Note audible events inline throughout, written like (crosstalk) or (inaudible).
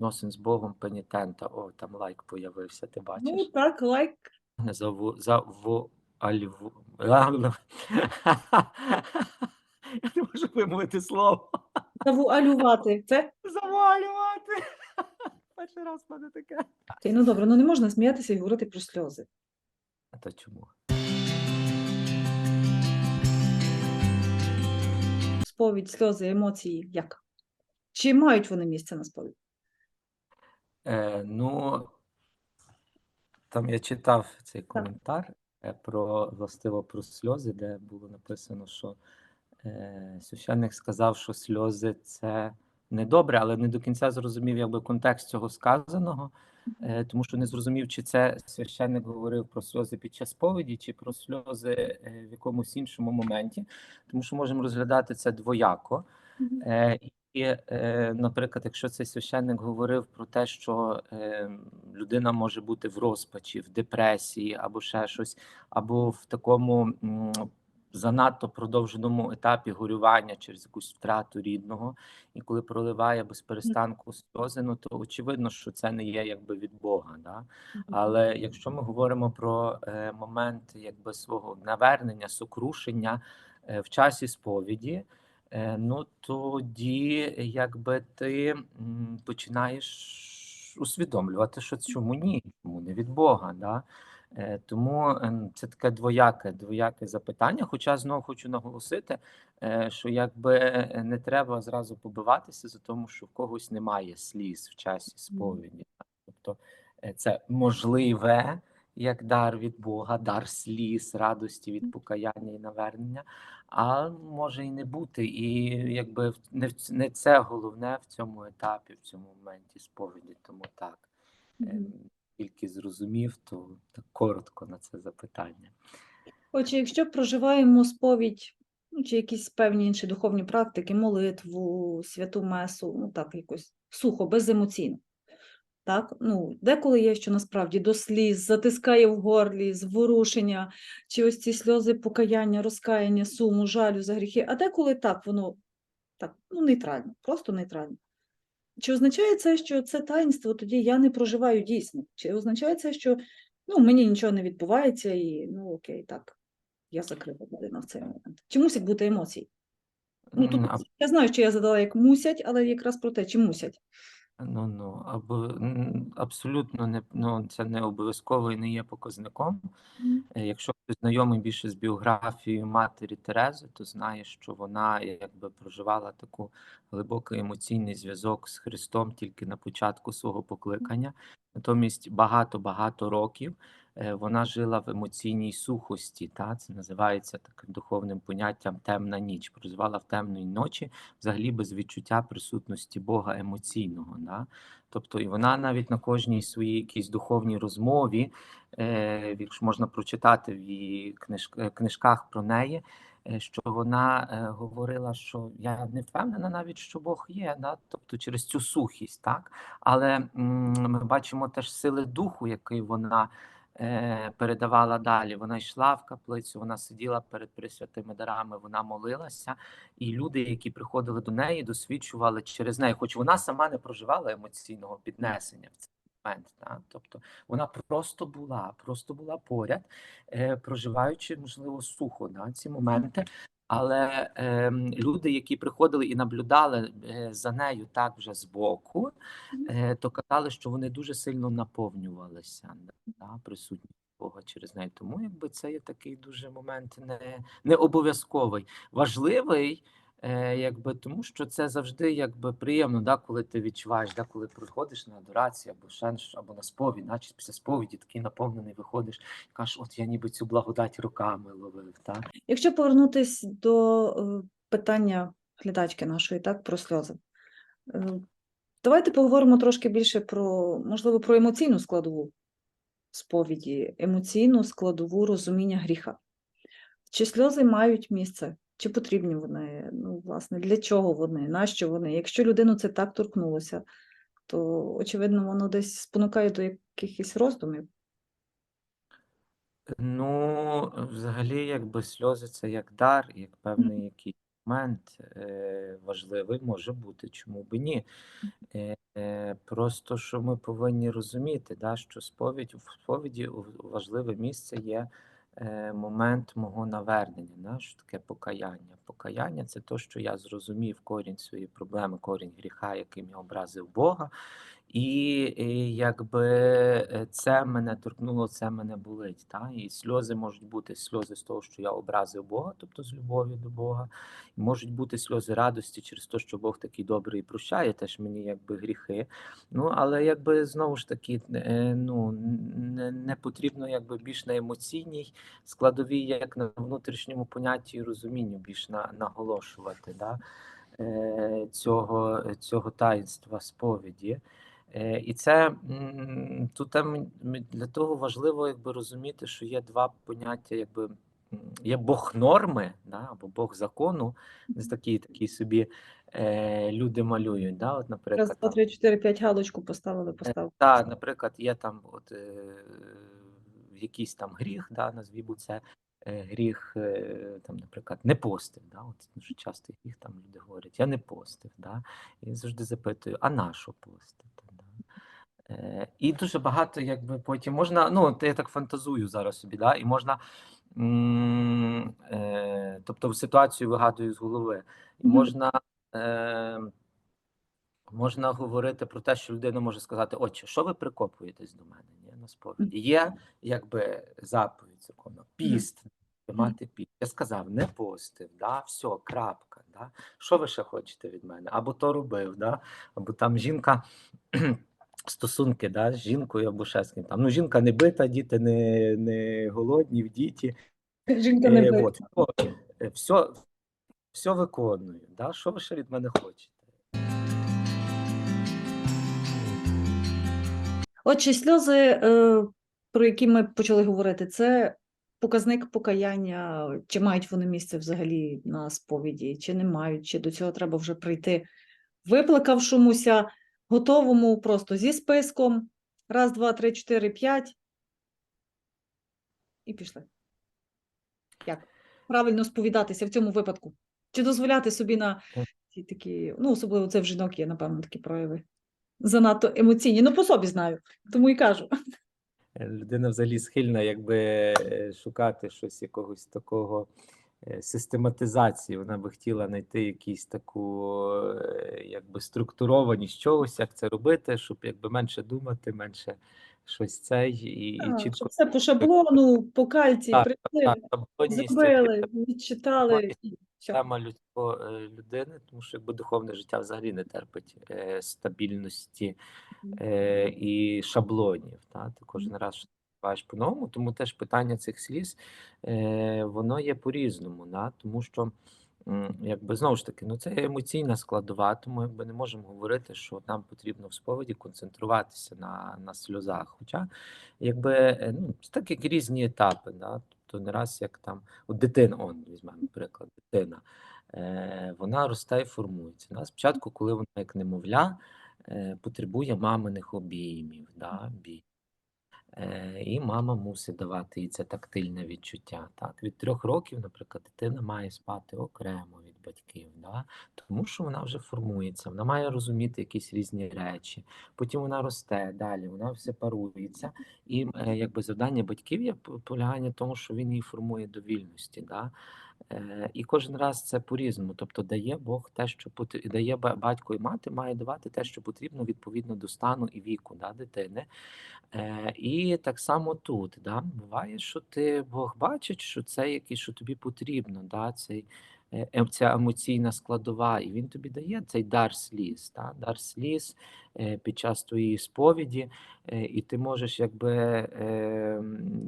відносин з Богом пенітента. О, там лайк появився, ти Ну так, лайк. (laughs) Заву, заву, альву. (laughs) Я не можу вимовити слово. Завуалювати. Це Завалювати. (laughs) Перший раз в мене таке. Окей, ну добре, ну не можна сміятися і говорити про сльози. А то чому? Сповідь, сльози, емоції як? Чи мають вони місце на сповідь? Е, ну, там я читав цей коментар е, про властиво про сльози, де було написано, що е, священник сказав, що сльози це недобре, але не до кінця зрозумів якби контекст цього сказаного, е, тому що не зрозумів, чи це священник говорив про сльози під час сповіді, чи про сльози е, в якомусь іншому моменті, тому що можемо розглядати це двояко. Е, І, е, наприклад, якщо цей священник говорив про те, що е, людина може бути в розпачі, в депресії або ще щось, або в такому занадто продовженому етапі горювання через якусь втрату рідного, і коли проливає без перестанку сльози, ну то очевидно, що це не є якби від Бога. Да? Але якщо ми говоримо про е, момент якби свого навернення, сокрушення в часі сповіді, ну тоді якби ти починаєш усвідомлювати, що чому ні, чому не від Бога. Да? Е, Тому ем, це таке двояке, двояке запитання. Хоча знову хочу наголосити, е, що якби е, не треба зразу побиватися за тому, що в когось немає сліз в часі сповіді. Тобто е, це можливе як дар від Бога, дар сліз, радості від покаяння і навернення, а може і не бути. І якби не, не це головне в цьому етапі, в цьому моменті сповіді. Тому так, е, тільки зрозумів, то так коротко на це запитання. Отже, якщо проживаємо сповідь, ну, чи якісь певні інші духовні практики, молитву, святу месу, ну так якось сухо, беземоційно. Так? Ну, деколи є, що насправді до сліз, затискає в горлі, зворушення, чи ось ці сльози покаяння, розкаяння, суму, жалю за гріхи, а деколи так, воно так, ну, нейтрально, просто нейтрально. Чи означає це, що це таїнство, тоді я не проживаю дійсно? Чи означає це, що ну, мені нічого не відбувається і ну окей, так, я закрита людина в цей момент. Чи мусять бути емоції? Ну, тут я знаю, що я задала як мусять, але якраз про те, чи мусять. Ну ну або абсолютно не ну це не обов'язково і не є показником. Mm. Якщо ти знайомий більше з біографією матері Терези, то знає, що вона якби проживала таку глибокий емоційний зв'язок з Христом тільки на початку свого покликання. Натомість багато-багато років е, вона жила в емоційній сухості. Та це називається таким духовним поняттям темна ніч. Проживала в темної ночі, взагалі без відчуття присутності Бога емоційного. Да? Тобто, і вона навіть на кожній своїй якійсь духовній розмові е, якщо можна прочитати в її книж, е, книжках про неї, е, що вона е, говорила, що я не впевнена навіть, що Бог є, да? тобто через цю сухість, так? Але м, ми бачимо теж сили духу, який вона е, передавала далі. Вона йшла в каплицю, вона сиділа перед присвятими дарами, вона молилася, і люди, які приходили до неї, досвідчували через неї, хоч вона сама не проживала емоційного піднесення в цей момент. Так? Тобто вона просто була, просто була поряд, е, проживаючи, можливо, сухо на ці моменти. Але е, люди, які приходили і наблюдали е, за нею так вже збоку, е, то казали, що вони дуже сильно наповнювалися да, присутні. Бога через неї. Тому якби це є такий дуже момент не, не обов'язковий, важливий. Е, якби тому, що це завжди якби приємно, да, коли ти відчуваєш, да, коли приходиш на адорацію або ще або на сповідь, наче після сповіді такий наповнений виходиш і кажеш, от я ніби цю благодать руками ловив. Так? Якщо повернутись до е, питання глядачки нашої, так, про сльози. Е, Давайте поговоримо трошки більше про, можливо, про емоційну складову сповіді, емоційну складову розуміння гріха. Чи сльози мають місце? Чи потрібні вони? Ну, власне, для чого вони? Нащо вони? Якщо людину це так торкнулося, то очевидно воно десь спонукає до якихось роздумів. Ну, взагалі, якби сльози це як дар, як певний якийсь момент е, важливий може бути, чому би ні. Е, е, Просто що ми повинні розуміти, да, що сповідь в сповіді важливе місце є момент мого навернення. Да, що таке покаяння? Покаяння це те, що я зрозумів корінь своєї проблеми, корінь гріха, яким я образив Бога. І, і якби е, це мене торкнуло, це мене болить. Та? І сльози можуть бути сльози з того, що я образив Бога, тобто з любові до Бога. І можуть бути сльози радості через те, що Бог такий добрий і прощає теж мені якби гріхи. Ну, але якби знову ж таки, е, ну, не, не потрібно якби більш на емоційній складовій, як на внутрішньому понятті і розумінню більш на, наголошувати да? е, цього, цього таїнства сповіді. Е, І це тут там для того важливо якби розуміти, що є два поняття, якби є Бог норми, да, або Бог закону. Це такі, такі собі е, люди малюють. Да, от, наприклад, Раз, два, три, чотири, п'ять галочку поставили, поставили. та, наприклад, є там от, е, якийсь там гріх, да, назвімо це е, гріх, е, там, наприклад, не постив. Да, от дуже часто гріх там люди говорять, я не постив. Да, і завжди запитую, а на що постити? Е, і дуже багато, якби потім можна, ну, я так фантазую зараз собі, да, і можна. м, Е, тобто ситуацію вигадую з голови. І можна е, можна говорити про те, що людина може сказати: Отче, що ви прикопуєтесь до мене? Ні, на сповіді. Є якби заповідь закону, піст, мати піст. Я сказав, не постив, да, все, крапка. Да. Що ви ще хочете від мене? Або то робив, да, або там жінка. Стосунки да, з жінкою або ще з ким там. Ну, жінка не бита, діти не, не голодні, в діті. Жінка не Е, била. от, о, все, все виконую. Да? Що ви ще від мене хочете? Отже, сльози, е, про які ми почали говорити, це показник покаяння, чи мають вони місце взагалі на сповіді, чи не мають, чи до цього треба вже прийти виплакавшомуся, готовому просто зі списком. Раз, два, три, чотири, п'ять. І пішли. Як правильно сповідатися в цьому випадку? Чи дозволяти собі на ці такі, ну, особливо це в жінок є, напевно, такі прояви. Занадто емоційні. Ну, по собі знаю, тому і кажу. Людина взагалі схильна якби е, шукати щось якогось такого систематизації. Вона би хотіла знайти якусь таку е, якби структурованість чогось, як це робити, щоб якби менше думати, менше щось цей і, і чітко щоб все по шаблону, по кальці, Так, прийшли, так, зробили, відчитали. Тема людської е, людини, тому що якби духовне життя взагалі не терпить е, стабільності е, і шаблонів. Та? Ти кожен раз відчуваєш по-новому, тому теж питання цих сліз е, воно є по-різному, да? тому що. Якби знову ж таки, ну це емоційна складова, тому якби не можемо говорити, що нам потрібно в сповіді концентруватися на, на сльозах. Хоча, якби е, ну, це так як різні етапи, да? тобто не раз як там от дитина, он візьмемо приклад, дитина, е, вона росте і формується. Да? Спочатку, коли вона як немовля, е, потребує маминих обіймів, да? бій. Е, і мама мусить давати їй це тактильне відчуття. Так? Від трьох років, наприклад, дитина має спати окремо від батьків, да? тому що вона вже формується, вона має розуміти якісь різні речі. Потім вона росте далі, вона все парується. І е, якби завдання батьків є полягання в тому, що він її формує до вільності. Да? Е, і кожен раз це по-різному. Тобто дає Бог те, що дає батько і мати, має давати те, що потрібно відповідно до стану і віку да, дитини. Е, і так само тут, да, буває, що ти Бог бачить, що це якесь, що тобі потрібно, да, цей, е, ем- ця емоційна складова, і він тобі дає цей дар сліз, да, дар сліз під час твоєї сповіді, е, і ти можеш якби е,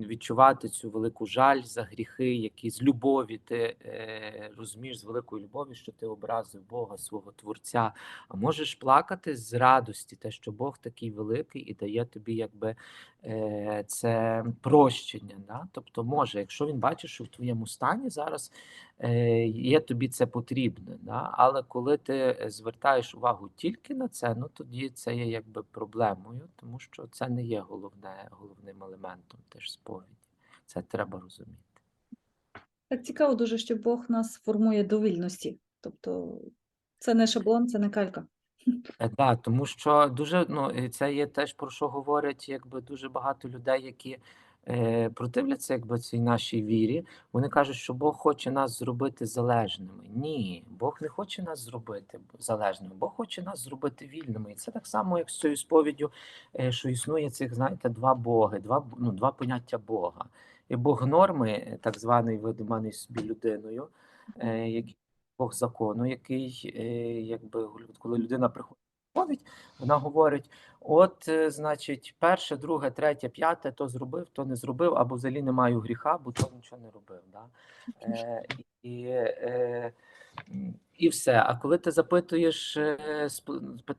відчувати цю велику жаль за гріхи, які з любові ти е, розумієш з великою любов'ю, що ти образив Бога, свого Творця. А можеш плакати з радості, те, що Бог такий великий і дає тобі якби е, це прощення. Да? Тобто, може, якщо він бачить, що в твоєму стані зараз е, є тобі це потрібно. Да? Але коли ти е, звертаєш увагу тільки на це, ну тоді це є якби проблемою, тому що це не є головне, головним елементом теж сповіді. Це треба розуміти. Так цікаво дуже, що Бог нас формує до вільності. Тобто це не шаблон, це не калька. Так, Да, тому що дуже ну це є теж про що говорять, якби дуже багато людей, які е, противляться якби цій нашій вірі. Вони кажуть, що Бог хоче нас зробити залежними. Ні, Бог не хоче нас зробити залежними, Бог хоче нас зробити вільними. І це так само, як з цією сповіддю, е, що існує цих, знаєте, два Боги, два ну, два поняття Бога. І Бог норми, е, так званий видуманий собі людиною, е, Бог закону, який, е, якби коли людина приходить приходить, вона говорить: от, е, значить, перше, друге, третє, п'яте, то зробив, то не зробив, або взагалі не маю гріха, бо то нічого не робив. Да? Е, і, е, і все. А коли ти запитуєш е,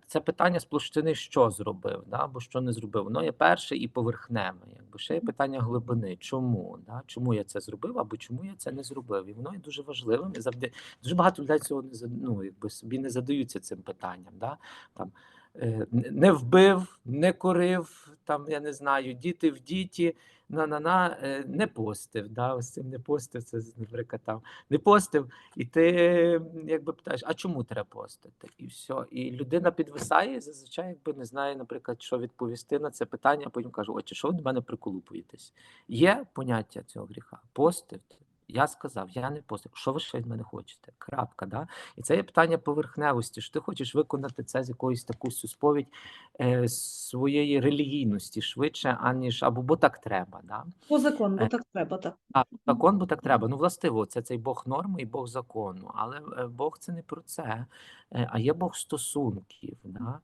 це питання з площини, що зробив, да? або що не зробив, воно є перше і поверхневе. Якби ще є питання глибини, чому? Да? Чому я це зробив, або чому я це не зробив? І воно є дуже важливим. І завжди дуже багато людей цього не ну, якби собі не задаються цим питанням. Да? Там, е, не вбив, не курив, там, я не знаю, діти в діті, на-на-на, е, не постив. Да? Ось цим не постив, це там, не постив, і ти якби питаєш, а чому треба постити? І все. І людина підвисає, зазвичай якби не знає, наприклад, що відповісти на це питання, а потім каже, отче, що ви до мене приколупуєтесь? Є поняття цього гріха? Постив. Я сказав, я не постив. Що ви ще від мене хочете? Крапка. Да? І це є питання поверхневості, що ти хочеш виконати це з якоюсь таку сповідь е, своєї релігійності швидше, аніж або бо так треба. Да? По закону, бо Е, так треба, так. А закон, бо так треба. Ну, властиво, це цей Бог норми і Бог закону. Але е, Бог це не про це, е, а є Бог стосунків. Да?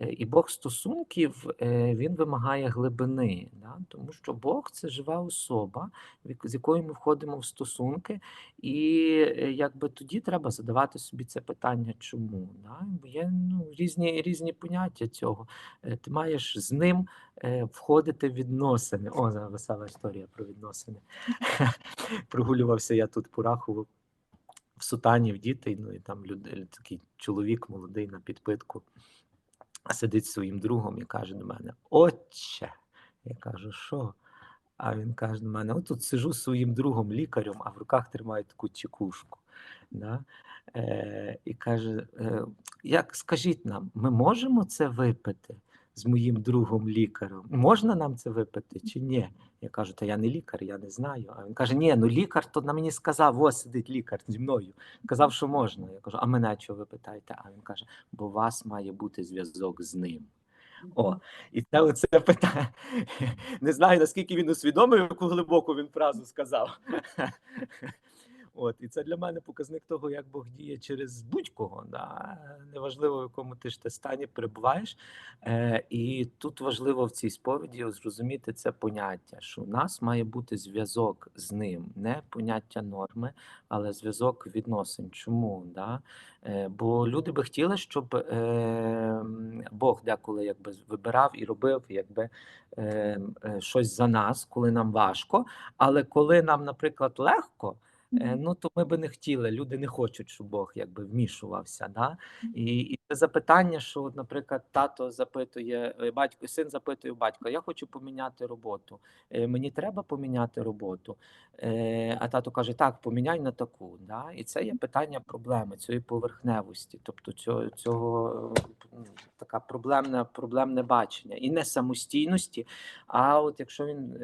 Е, І Бог стосунків е, він вимагає глибини, да? тому що Бог це жива особа, з якою ми входимо в стосунки, і е, якби тоді треба задавати собі це питання, чому? Да? Бо є ну, різні, різні поняття цього. Ти маєш з ним входити в відносини. О, весела історія про відносини. (laughs) Прогулювався я тут по Рахову в сутані в дітей, ну і там люди, такий чоловік молодий на підпитку сидить своїм другом і каже до мене: Отче. Я кажу, що? А він каже до мене: отут сижу з своїм другом лікарем, а в руках тримаю таку чекушку. Да? Е, і каже: е, як скажіть нам, ми можемо це випити з моїм другом лікарем? Можна нам це випити чи ні? Я кажу, та я не лікар, я не знаю. А він каже: Ні, ну лікар то на мені сказав, ось сидить лікар зі мною. Казав, що можна. Я кажу, а мене чого ви питаєте? А він каже, бо у вас має бути зв'язок з ним. О, і це оце питання. (laughs) Не знаю, наскільки він усвідомив, яку глибоку він фразу сказав. (laughs) От, і це для мене показник того, як Бог діє через будь-кого. Да? Неважливо, в якому ти ж ти стані перебуваєш. Е, і тут важливо в цій сповіді зрозуміти це поняття, що у нас має бути зв'язок з ним, не поняття норми, але зв'язок відносин. Чому? Да? Е, бо люди би хотіли, щоб е, Бог деколи якби вибирав і робив якби, е, е, щось за нас, коли нам важко. Але коли нам, наприклад, легко. Е, Ну, то ми би не хотіли, люди не хочуть, щоб Бог якби вмішувався. Да? І, і це запитання, що, наприклад, тато запитує, е, батько, син запитує батька: я хочу поміняти роботу. Е, Мені треба поміняти роботу. А тато каже: так, поміняй на таку. Да? І це є питання проблеми, цієї поверхневості, тобто цього, цього е, така проблемна, проблемне бачення і не самостійності. А от якщо він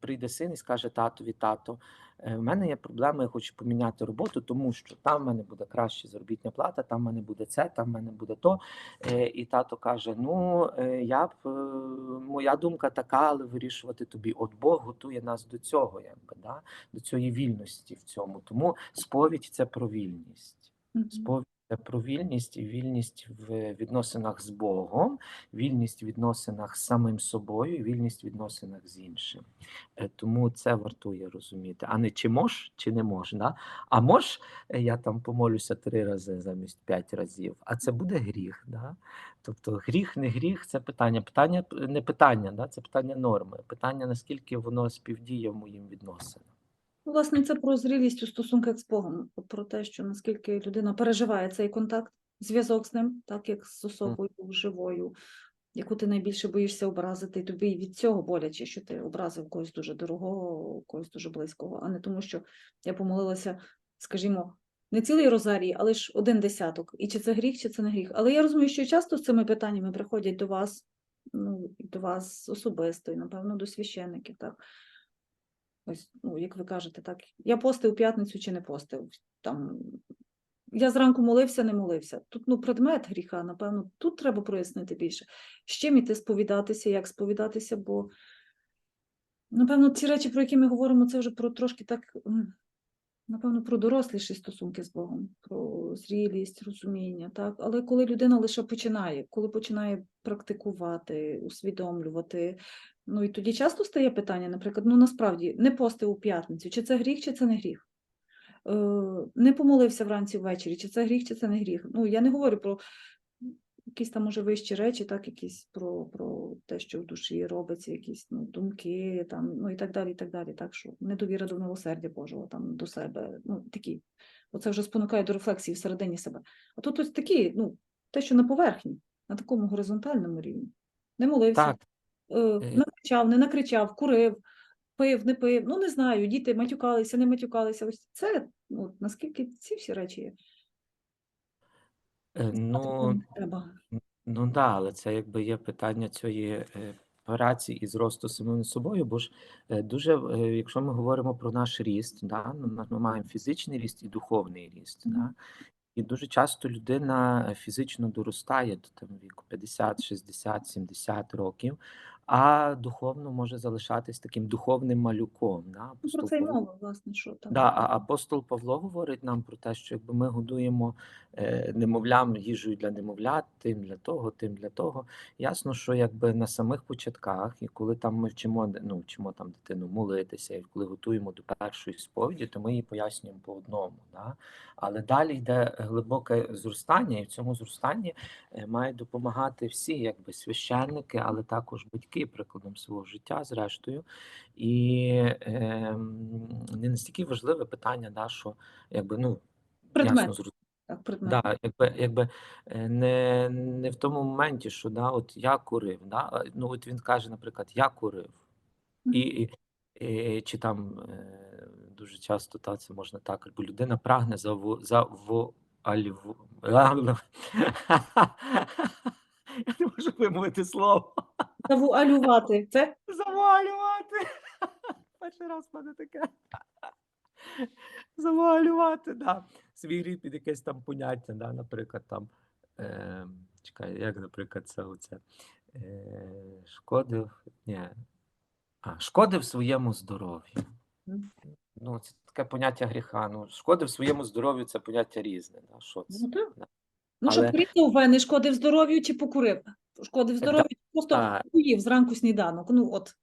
прийде син і скаже татові, тато. Е, В мене є проблема, я хочу поміняти роботу, тому що там в мене буде краща заробітна плата, там в мене буде це, там в мене буде то. Е, І тато каже: Ну, е, я б моя думка така, але вирішувати тобі. От Бог готує нас до цього, якби да, до цієї вільності в цьому. Тому сповідь це про вільність. Сповідь про вільність і вільність в відносинах з Богом, вільність в відносинах з самим собою, вільність в відносинах з іншим. Е, Тому це вартує розуміти. А не чи мож, чи не мож. Да? А мож, е, я там помолюся три рази замість п'ять разів, а це буде гріх. Да? Тобто гріх, не гріх це питання. Питання не питання, да? це питання норми. Питання, наскільки воно співдіє в моїм відносинам. Власне, це про зрілість у стосунках з Богом, про те, що наскільки людина переживає цей контакт, зв'язок з ним, так як з особою живою, яку ти найбільше боїшся образити, і тобі від цього боляче, що ти образив когось дуже дорогого, когось дуже близького, а не тому, що я помолилася, скажімо, не цілий розарій, але ж один десяток. І чи це гріх, чи це не гріх. Але я розумію, що часто з цими питаннями приходять до вас, ну, до вас особисто, і, напевно, до священників, так? Ось, ну, як ви кажете, так, я постив п'ятницю чи не постив. Там, я зранку молився, не молився. Тут ну, предмет гріха, напевно, тут треба прояснити більше. З чим іти сповідатися, як сповідатися, бо, напевно, ці речі, про які ми говоримо, це вже про трошки так, напевно, про доросліші стосунки з Богом, про зрілість, розуміння. Так? Але коли людина лише починає, коли починає практикувати, усвідомлювати, ну і тоді часто стає питання, наприклад, ну насправді не постив у п'ятницю, чи це гріх, чи це не гріх? Е, Не помолився вранці ввечері, чи це гріх, чи це не гріх. Ну, я не говорю про якісь там може вищі речі, так, якісь про, про те, що в душі робиться, якісь ну, думки, там, ну і так далі, і так далі. Так що недовіра до милосердя Божого, там, до себе, ну, такі. Оце вже спонукає до рефлексії всередині себе. А тут ось такі, ну, те, що на поверхні, на такому горизонтальному рівні. Не молився, Так, е, накричав, не накричав, курив, пив, не пив. Ну, не знаю, діти матюкалися, не матюкалися. Ось це, ну, наскільки ці всі речі є. Е, ну, треба. Ну да, але це якби є питання цієї е, операції і зросту самим собою, бо ж е, дуже, е, якщо ми говоримо про наш ріст, да, ну, на- ми маємо фізичний ріст і духовний ріст. Мгм. Да? І дуже часто людина е, фізично доростає до там, віку 50, 60, 70 років, а духовно може залишатись таким духовним малюком. Да? Ну, про це й мова, власне, що там. Да, а апостол Павло говорить нам про те, що якби ми годуємо е, немовлям їжею для немовлят, тим для того, тим для того. Ясно, що якби на самих початках, і коли там ми вчимо, ну, вчимо там дитину молитися, і коли готуємо до першої сповіді, то ми її пояснюємо по одному. Да? Але далі йде глибоке зростання, і в цьому зростанні е, мають допомагати всі, якби священники, але також батьки прикладом свого життя, зрештою. І ем, не настільки важливе питання, да, що якби ну Предмет. ясно зрозуміло. Да, якби, якби е, не, не в тому моменті, що да, от я курив, да, ну от він каже, наприклад, я курив, і, і, і чи там е, дуже часто та це можна так, або людина прагне заву, заву, альву, (laughs) я не можу вимовити слово. Завуалювати. Це Завуалювати. (laughs) Перший раз в мене таке. Завуалювати, да. Свій рід під якесь там поняття, да, наприклад, там. Е, чекай, як, наприклад, це оце. Е, шкодив. Ні. А, шкодив своєму здоров'ю. Ну, це таке поняття гріха. Ну, шкодив своєму здоров'ю це поняття різне. Да? Що це? Ну, так. Ну, що Але- порізав шкодив здоров'ю чи покурив? Шкодив здоров'ю, чи просто поїв зранку сніданок. Ну, от.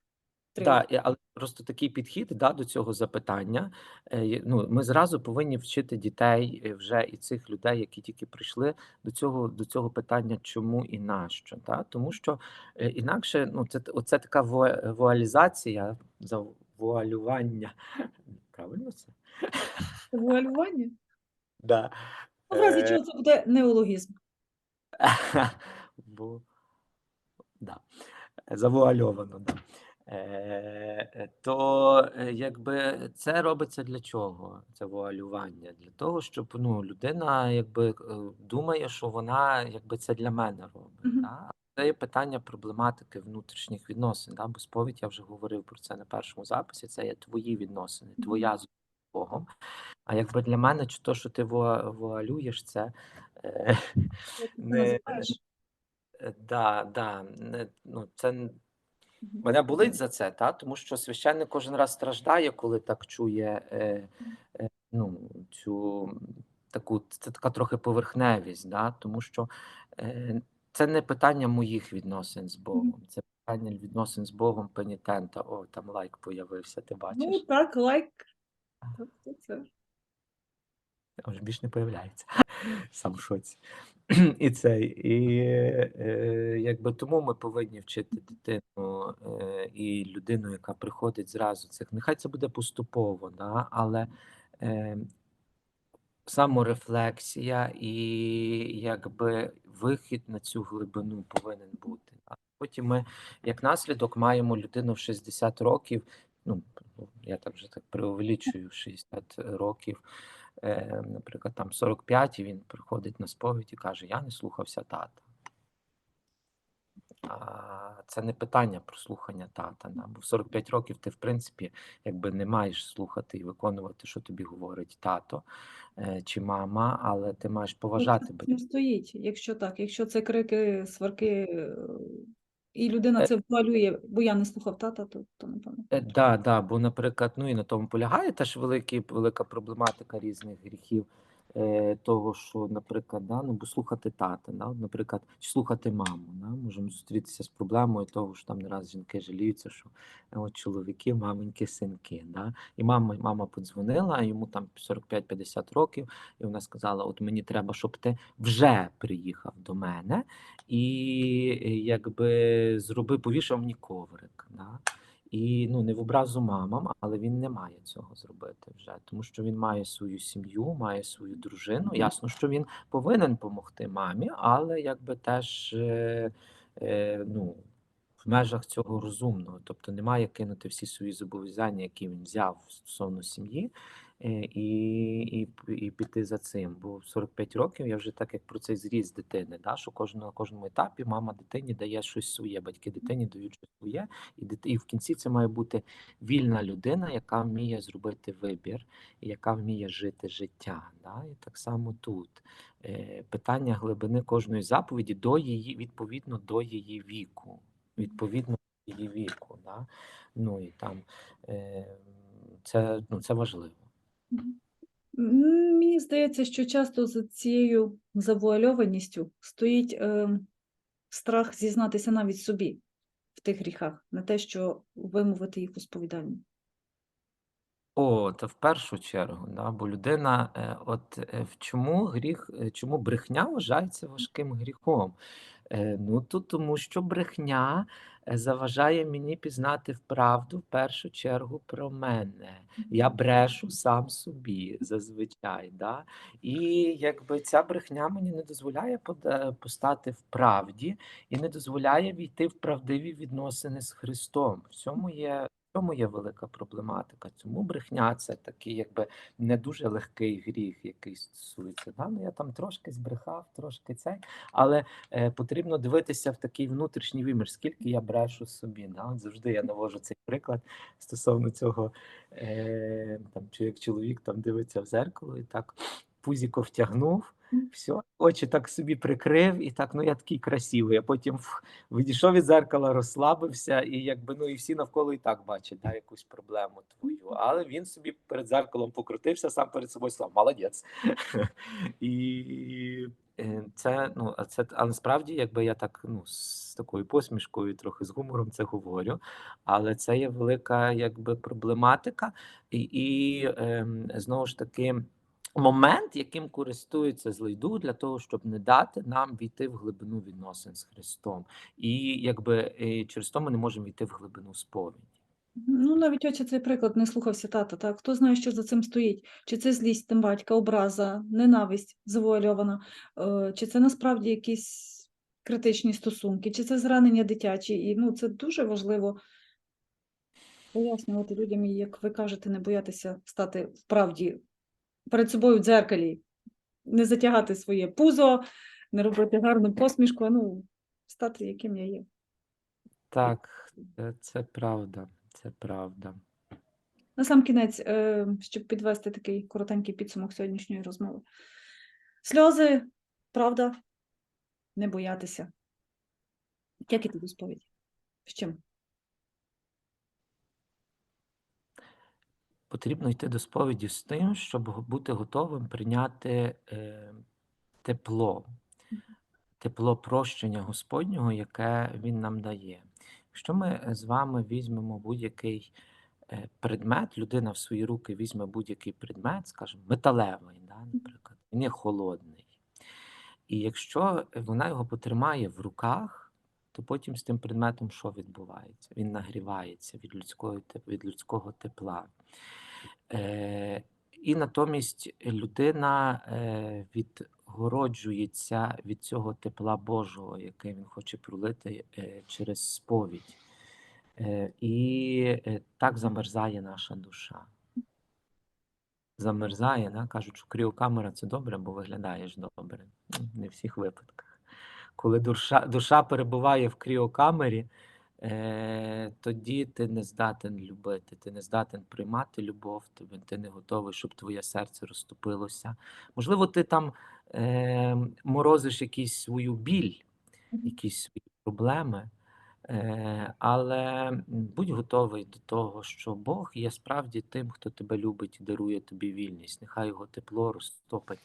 Так, але просто такий підхід да, до цього запитання. е, є- Ну, ми зразу повинні вчити дітей е, вже і цих людей, які тільки прийшли до цього, до цього питання, чому і нащо. Да? Тому що е, інакше ну, це, т- оце така вуа- вуалізація, завуалювання. (laughs) Правильно це? Завуалювання? (laughs) Да. Ну, в разі Е, чого це буде неологізм. (laughs) Бо да. Завуальовано, да. Е, е, то е, якби це робиться для чого? Це вуалювання? Для того, щоб ну, людина якби е, думає, що вона якби це для мене робить. Мгм. Да? Це є питання проблематики внутрішніх відносин. Да? Бо сповідь я вже говорив про це на першому записі. Це є твої відносини, твоя з Богом. А якби для мене, чи то, що ти вуалюєш, це е, (laughs) не? Е, Да, да, не, ну, це мене болить за це, та, тому що священник кожен раз страждає, коли так чує е, е, ну, цю таку, це така трохи поверхневість, да, тому що е, це не питання моїх відносин з Богом, це питання відносин з Богом пенітента. О, там лайк появився, ти бачиш? Ну, так, лайк. Це це. Більш не появляється. (laughs) Сам в. (clears throat) І цей, і е, якби тому ми повинні вчити дитину е, і людину, яка приходить зразу цих. Нехай це буде поступово, да, але е, саморефлексія і якби вихід на цю глибину повинен бути. А потім ми, як наслідок, маємо людину в 60 років. Ну, я так вже так преувеличую 60 років. Е, наприклад, там 45, і він приходить на сповідь і каже: Я не слухався тата. А це не питання про слухання тата. Да? Бо в 45 років ти, в принципі, якби не маєш слухати і виконувати, що тобі говорить тато е, чи мама, але ти маєш поважати Це стоїть, якщо так, якщо це крики, сварки, е, і людина Е. це ввалює, бо я не слухав тата, то, то напевно. Е, Да, да, бо, наприклад, ну і на тому полягає теж великі, велика проблематика різних гріхів. Е, того, що, наприклад, да, ну, слухати тата, да, наприклад, чи слухати маму. Да, можемо зустрітися з проблемою того, що там не раз жінки жаліються, що е, от чоловіки, маменьки, синки. Да, і мама, мама подзвонила, йому там 45-50 років, і вона сказала: От мені треба, щоб ти вже приїхав до мене і якби зробив, повішав мені коврик. Да. І ну не в образу мамам, але він не має цього зробити вже, тому що він має свою сім'ю, має свою дружину. Ясно, що він повинен допомогти мамі, але якби теж е, е, ну, в межах цього розумного. Тобто немає кинути всі свої зобов'язання, які він взяв стосовно сім'ї, е, і, і, і піти за цим. Бо в 45 років я вже так як про цей зріст дитини, да, що кожного, на кожному етапі мама дитині дає щось своє, батьки дитині дають щось своє. І, дит- і в кінці це має бути вільна людина, яка вміє зробити вибір, яка вміє жити життя. Да? І так само тут е, питання глибини кожної заповіді до її відповідно до її віку. Відповідно її віку. Да? Ну і там е, це, ну, це важливо. Мені здається, що часто за цією завуальованістю стоїть е, страх зізнатися навіть собі в тих гріхах, не те, що вимовити їх у сповіданні. О, це в першу чергу, да, бо людина, е, от е, в чому гріх, е, чому брехня вважається важким гріхом? Е, ну, то тому що брехня е, заважає мені пізнати вправду в першу чергу про мене. Я брешу сам собі зазвичай. Да? І якби ця брехня мені не дозволяє постати в правді і не дозволяє війти в правдиві відносини з Христом. В цьому є. В цьому є велика проблематика. Цьому брехня це такий, якби не дуже легкий гріх, який стосується. Да? Ну, я там трошки збрехав, трошки цей, але е, потрібно дивитися в такий внутрішній вимір, скільки я брешу собі. Да? От завжди я навожу цей приклад стосовно цього, е, там, чи як чоловік там дивиться в зеркало і так пузіко втягнув. Все, очі так собі прикрив, і так, ну я такий красивий. А потім фух, відійшов від зеркала, розслабився, і якби ну і всі навколо і так бачать да, якусь проблему твою. Але він собі перед зеркалом покрутився, сам перед собою сказав, молодець. (laughs) І е, це, ну, а це, а насправді, якби я так ну, з такою посмішкою, трохи з гумором це говорю, але це є велика якби проблематика, і, і ем, знову ж таки. Момент, яким користується злий дух для того, щоб не дати нам війти в глибину відносин з Христом, і якби е, через то ми не можемо війти в глибину сповіді. Ну, навіть ось цей приклад не слухався тата, так? Хто знає, що за цим стоїть? Чи це злість там батька, образа, ненависть завуальована, е, чи це насправді якісь критичні стосунки, чи це зранення дитячі? І ну, це дуже важливо пояснювати людям, як ви кажете, не боятися стати в правді перед собою в дзеркалі, не затягати своє пузо, не робити гарну посмішку, а ну, стати яким я є. Так, це, це правда, це правда. На сам кінець, е, щоб підвести такий коротенький підсумок сьогоднішньої розмови. Сльози, правда, не боятися. Як іти до сповіді? З чим? Потрібно йти до сповіді з тим, щоб бути готовим прийняти е, тепло, тепло прощення Господнього, яке Він нам дає. Якщо ми з вами візьмемо будь-який е, предмет, людина в свої руки візьме будь-який предмет, скажімо, металевий, да, наприклад, він є холодний. І якщо вона його потримає в руках, то потім з тим предметом що відбувається? Він нагрівається від людського, від людського тепла. Е, і натомість людина е, відгороджується від цього тепла Божого, яке він хоче пролити е, через сповідь. Е, і е, так замерзає наша душа. замерзає, да? кажуть, що кріокамера це добре, бо виглядаєш добре. Не в всіх випадках. Коли душа, душа перебуває в кріокамері, е, тоді ти не здатен любити, ти не здатен приймати любов, тобі ти не готовий, щоб твоє серце розтопилося. Можливо, ти там е, морозиш якийсь свою біль, якісь свої проблеми. Е, Але будь готовий до того, що Бог є справді тим, хто тебе любить і дарує тобі вільність. Нехай його тепло розтопить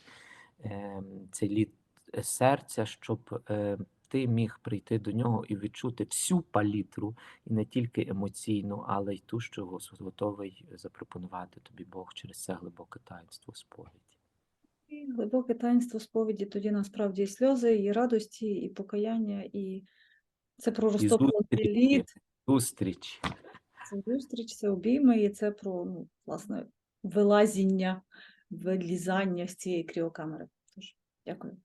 е, цей лід е, серця, щоб е, ти міг прийти до нього і відчути всю палітру, і не тільки емоційну, але й ту, що готовий запропонувати тобі Бог через це глибоке таїнство сповіді. І глибоке таїнство сповіді тоді насправді і сльози, і радості, і покаяння, і це про І розтоплений лід, зустріч. це зустріч, це обійми, і це про ну, власне вилазіння, вилізання з цієї кріокамери. Тож, дякую.